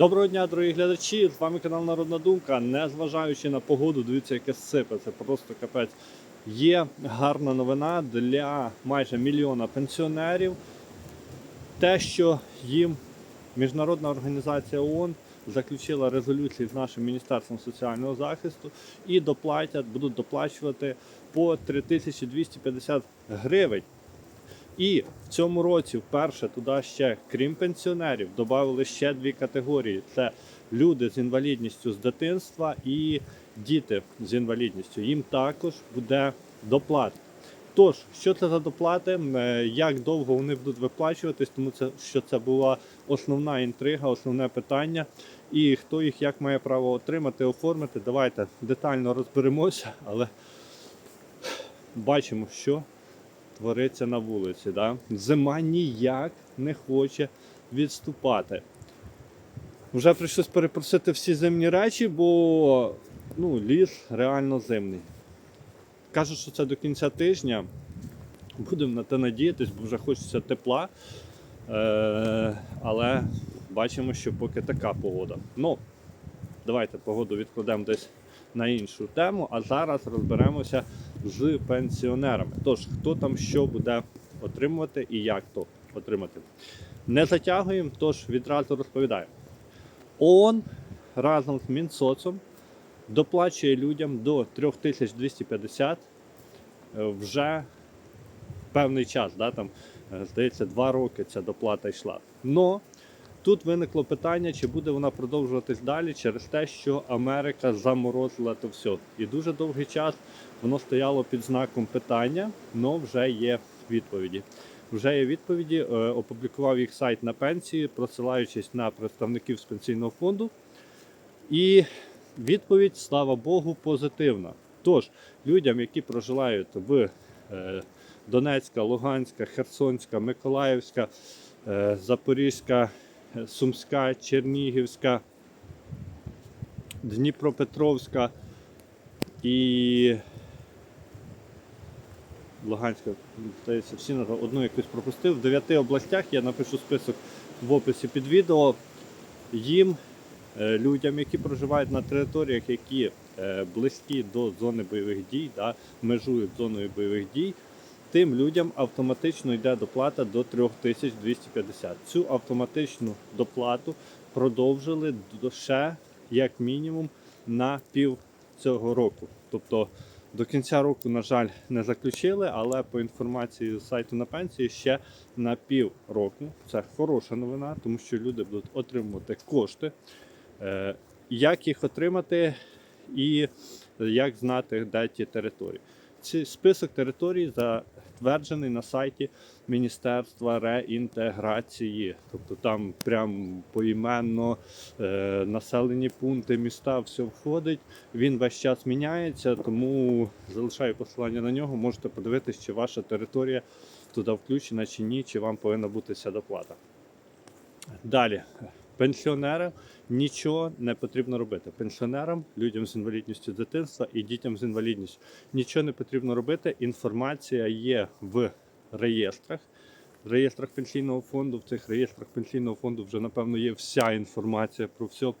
Доброго дня, дорогі глядачі! З вами канал Народна Думка. Незважаючи на погоду, дивіться, яке сипе. Це просто капець. Є гарна новина для майже мільйона пенсіонерів. Те, що їм Міжнародна організація ООН заключила резолюції з нашим Міністерством соціального захисту і доплатять, будуть доплачувати по 3250 гривень. І в цьому році вперше туди ще, крім пенсіонерів, додали ще дві категорії: це люди з інвалідністю з дитинства і діти з інвалідністю. Їм також буде доплата. Тож, що це за доплати, е, як довго вони будуть виплачуватись, тому це що це була основна інтрига, основне питання. І хто їх як має право отримати, оформити. Давайте детально розберемося, але бачимо, що твориться на вулиці. Да? Зима ніяк не хоче відступати. Вже прийшлось перепросити всі зимні речі, бо ну, ліс реально зимний. Кажуть, що це до кінця тижня. Будемо на те надіятись, бо вже хочеться тепла. Е- але бачимо, що поки така погода. Ну, давайте погоду відкладемо десь на іншу тему, а зараз розберемося з пенсіонерами. Тож, хто там що буде отримувати і як то отримати. Не затягуємо, тож відразу розповідаю. ООН разом з Мінсоцом доплачує людям до 3250 е, вже певний час, да, там, е, здається, два роки ця доплата йшла. Но Тут виникло питання, чи буде вона продовжуватись далі через те, що Америка заморозила то все. І дуже довгий час воно стояло під знаком питання, але вже є відповіді. Вже є відповіді. е, Опублікував їх сайт на пенсії, просилаючись на представників з пенсійного фонду. І відповідь, слава Богу, позитивна. Тож, людям, які проживають в е, Донецька, Луганська, Херсонська, Миколаївська, е, Запорізька, Сумська, Чернігівська, Дніпропетровська і Луганська, здається, всі одну якусь пропустив. В дев'яти областях я напишу список в описі під відео. Їм, е, людям, які проживають на територіях, які е, близькі до зони бойових дій, да, межують зоною бойових дій, тим людям автоматично йде доплата до 3250. Цю автоматичну доплату продовжили до ще як мінімум на пів цього року. Тобто до кінця року, на жаль, не заключили, але по інформації з сайту на пенсії ще на пів року. Це хороша новина, тому що люди будуть отримувати кошти. Е, Як їх отримати і як знати, де ті території. Цей список територій затверджений на сайті Міністерства реінтеграції. Тобто там прям поіменно е, населені пункти, міста, все входить. Він весь час міняється, тому залишаю посилання на нього. Можете подивитися, чи ваша територія туди включена чи ні, чи вам повинна бути ця доплата. Далі. Пенсіонерам нічого не потрібно робити. Пенсіонерам, людям з інвалідністю дитинства і дітям з інвалідністю нічого не потрібно робити. Інформація є в реєстрах. В реєстрах пенсійного фонду, в цих реєстрах пенсійного фонду вже напевно є вся інформація про все.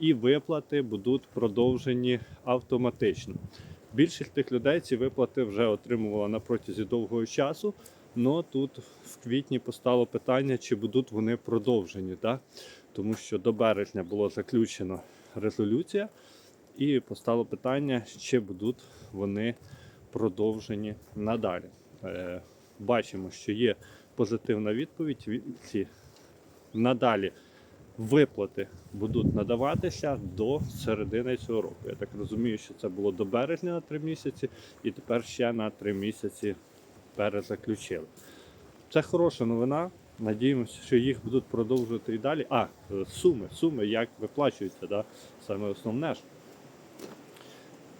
І виплати будуть продовжені автоматично. Більшість тих людей ці виплати вже отримувала на протязі довгого часу. Но тут в квітні постало питання, чи будуть вони продовжені, да? Тому що до березня було заключено резолюція, і постало питання, чи будуть вони продовжені надалі. Е, бачимо, що є позитивна відповідь. Ці надалі виплати будуть надаватися до середини цього року. Я так розумію, що це було до березня на три місяці, і тепер ще на три місяці перезаключили. Це хороша новина. Надіємося, що їх будуть продовжувати і далі. А, е, суми, суми, як виплачуються, да? саме основне ж.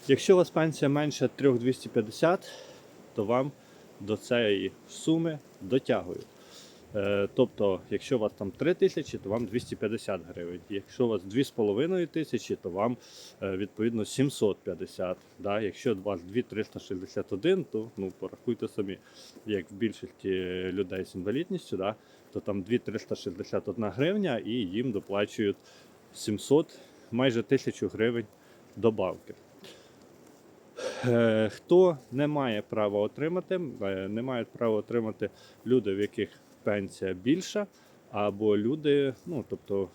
Якщо у вас пенсія менше 3250, то вам до цієї суми дотягують. Е, Тобто, якщо у вас там 3 тисячі, то вам 250 гривень. Якщо у вас 2,5 тисячі, то вам е, відповідно 750. Да? Якщо у вас 2,361, то ну, порахуйте самі, як в більшості людей з інвалідністю, да? то там 2,361 гривня і їм доплачують 700, майже 1000 гривень добавки. Е, Хто не має права отримати, не мають права отримати люди, в яких пенсія більша, або люди, ну тобто,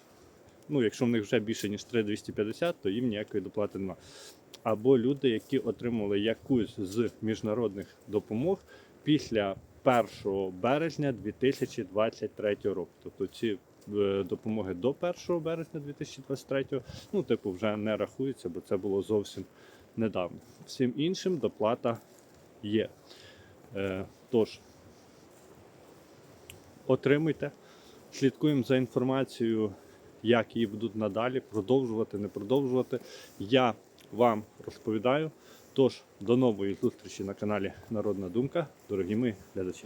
ну, якщо в них вже більше ніж 3250, то їм ніякої доплати немає. Або люди, які отримали якусь з міжнародних допомог після 1 березня 2023 року. Тобто ці е, допомоги до 1 березня 2023, ну, типу, вже не рахуються, бо це було зовсім недавно. Всім іншим доплата є. Е, тож, отримуйте, слідкуємо за інформацією, як її будуть надалі, продовжувати, не продовжувати. Я вам розповідаю. Тож, до нової зустрічі на каналі Народна Думка, дорогі мої глядачі.